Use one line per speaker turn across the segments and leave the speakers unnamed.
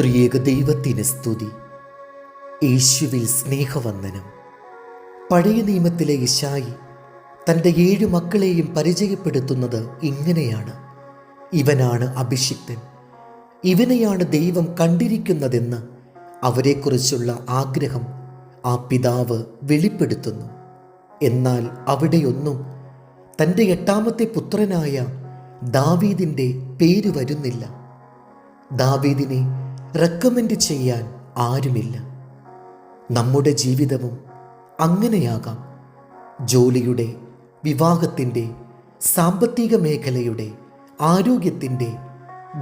ത്രിയേക ദൈവത്തിന് സ്തുതി. യേശുവിൽ സ്നേഹവന്ദനം. പഴയ നിയമത്തിലെ ഇശായി തന്റെ ഏഴു മക്കളെയും പരിചയപ്പെടുത്തുന്നത് ഇങ്ങനെയാണ്. ഇവനാണ് അഭിഷിക്തൻ. ഇവനെയാണ് ദൈവം കണ്ടിരിക്കുന്നതെന്ന് അവരെക്കുറിച്ചുള്ള ആഗ്രഹം ആ പിതാവ് വെളിപ്പെടുത്തുന്നു. എന്നാൽ അവിടെയൊന്നും തന്റെ എട്ടാമത്തെ പുത്രനായ ദാവീദിന്റെ പേര് വരുന്നില്ല. ദാവീദിനെ റെക്കമെൻഡ് ചെയ്യാൻ ആരുമില്ല. നമ്മുടെ ജീവിതവും അങ്ങനെയാകാം. ജോലിയുടെ വിവാഹത്തിന്റെ സാമ്പത്തിക മേഖലയുടെ ആരോഗ്യത്തിന്റെ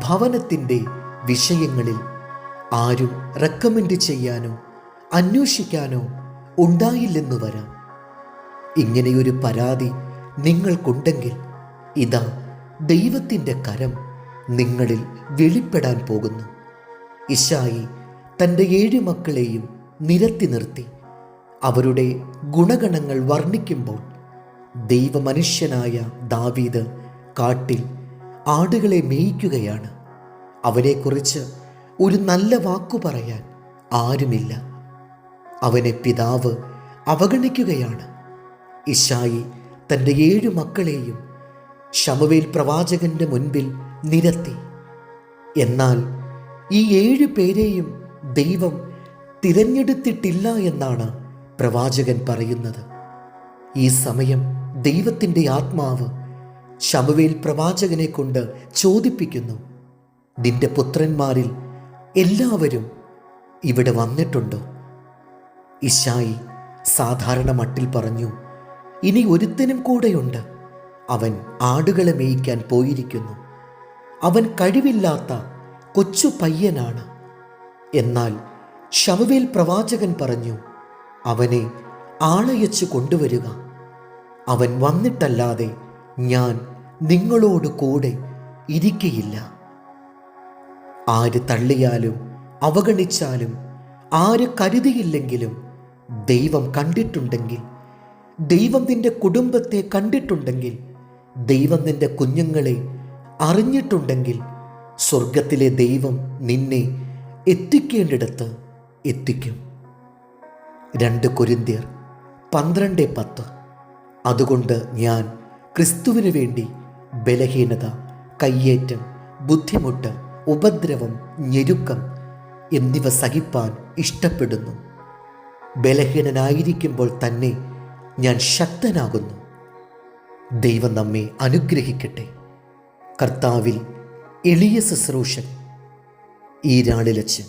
ഭവനത്തിന്റെ വിഷയങ്ങളിൽ ആരും റെക്കമെൻഡ് ചെയ്യാനോ അന്വേഷിക്കാനോ ഉണ്ടായില്ലെന്ന് വരാം. ഇങ്ങനെയൊരു പരാതി നിങ്ങൾക്കുണ്ടെങ്കിൽ ഇതാ ദൈവത്തിന്റെ കരം നിങ്ങളിൽ വെളിപ്പെടാൻ പോകുന്നു. ഇശായി തന്റെ ഏഴ് മക്കളെയും നിരത്തി നിർത്തി. അവരുടെ ഗുണഗണങ്ങൾ വർണിക്കുമ്പോൾ ദൈവമനുഷ്യനായ ദാവീദ് കാട്ടിൽ ആടുകളെ മേയിക്കുകയാണ്. അവനെക്കുറിച്ച് ഒരു നല്ല വാക്കു പറയാൻ ആരുമില്ല. അവനെ പിതാവ് അവഗണിക്കുകയാണ്. ഇഷായി തന്റെ ഏഴു മക്കളെയും ശമവേൽ പ്രവാചകന്റെ മുൻപിൽ നിരത്തി. എന്നാൽ ഈ ഏഴ് പേരെയും ദൈവം തിരഞ്ഞെടുത്തിട്ടില്ല എന്നാണ് പ്രവാചകൻ പറയുന്നത്. ഈ സമയം ദൈവത്തിന്റെ ആത്മാവ് ശമുവേൽ പ്രവാചകനെ കൊണ്ട് ചോദിപ്പിക്കുന്നു നിന്റെ പുത്രന്മാരിൽ എല്ലാവരും ഇവിടെ വന്നിട്ടുണ്ടോ? ഇഷായി സാധാരണ മട്ടിൽ പറഞ്ഞു ഇനി ഒരുത്തനും കൂടെയുണ്ട്. അവൻ ആടുകളെ മേയിക്കാൻ പോയിരിക്കുന്നു. അവൻ കഴിവില്ലാത്ത കൊച്ചു പയ്യനാണ്. എന്നാൽ ഷമുവേൽ പ്രവാചകൻ പറഞ്ഞു അവനെ ആളയച്ച് കൊണ്ടുവരിക. അവൻ വന്നിട്ടല്ലാതെ ഞാൻ നിങ്ങളോട് കൂടെ ഇരിക്കയില്ല. ആര് തള്ളിയാലും അവഗണിച്ചാലും ആര് കരുതിയില്ലെങ്കിലും ദൈവം കണ്ടിട്ടുണ്ടെങ്കിൽ ദൈവം നിന്റെ കുടുംബത്തെ കണ്ടിട്ടുണ്ടെങ്കിൽ ദൈവം നിന്റെ കുഞ്ഞുങ്ങളെ അറിഞ്ഞിട്ടുണ്ടെങ്കിൽ സ്വർഗത്തിലെ ദൈവം നിന്നെ എത്തിക്കേണ്ടിടത്ത് എത്തിക്കും. രണ്ട് കൊരിന്ത്യർ പന്ത്രണ്ട് പത്ത്. അതുകൊണ്ട് ഞാൻ ക്രിസ്തുവിനു വേണ്ടി ബലഹീനത കയ്യേറ്റം ബുദ്ധിമുട്ട് ഉപദ്രവം ഞെരുക്കം എന്നിവ സഹിപ്പാൻ ഇഷ്ടപ്പെടുന്നു. ബലഹീനനായിരിക്കുമ്പോൾ തന്നെ ഞാൻ ശക്തനാകുന്നു. ദൈവം നമ്മെ അനുഗ്രഹിക്കട്ടെ. കർത്താവിൽ എളിയ ശുശ്രൂഷൻ ഈ രാളിലച്ച്